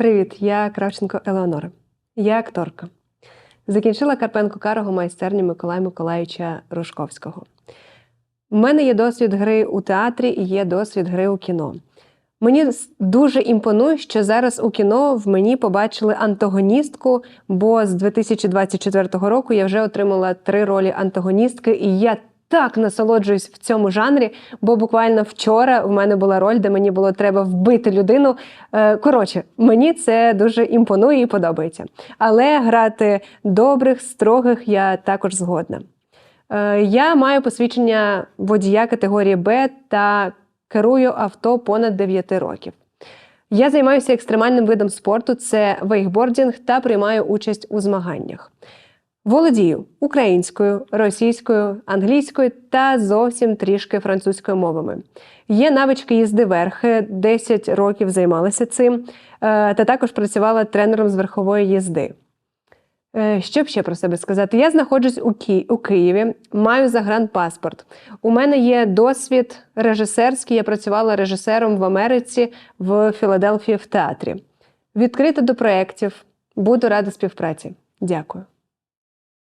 Привіт, я Кравченко Елеонора. Я акторка. Закінчила Карпенко Карого майстерню Миколая Миколаївича Рушковського. У мене є досвід гри у театрі і є досвід гри у кіно. Мені дуже імпонує, що зараз у кіно в мені побачили антагоністку, бо з 2024 року я вже отримала три ролі антагоністки, і я так насолоджуюсь в цьому жанрі, бо буквально вчора в мене була роль, де мені було треба вбити людину. Е, Коротше, мені це дуже імпонує і подобається. Але грати добрих, строгих я також згодна. Е, Я маю посвідчення водія категорії Б та керую авто понад 9 років. Я займаюся екстремальним видом спорту це вейкбордінг та приймаю участь у змаганнях. Володію українською, російською, англійською та зовсім трішки французькою мовами. Є навички їзди верхи, 10 років займалася цим, е, та також працювала тренером з верхової їзди. Е, Що б ще про себе сказати? Я знаходжусь у, Ки- у Києві, маю загранпаспорт. У мене є досвід режисерський. Я працювала режисером в Америці в Філадельфії в театрі. Відкрита до проєктів. Буду рада співпраці. Дякую.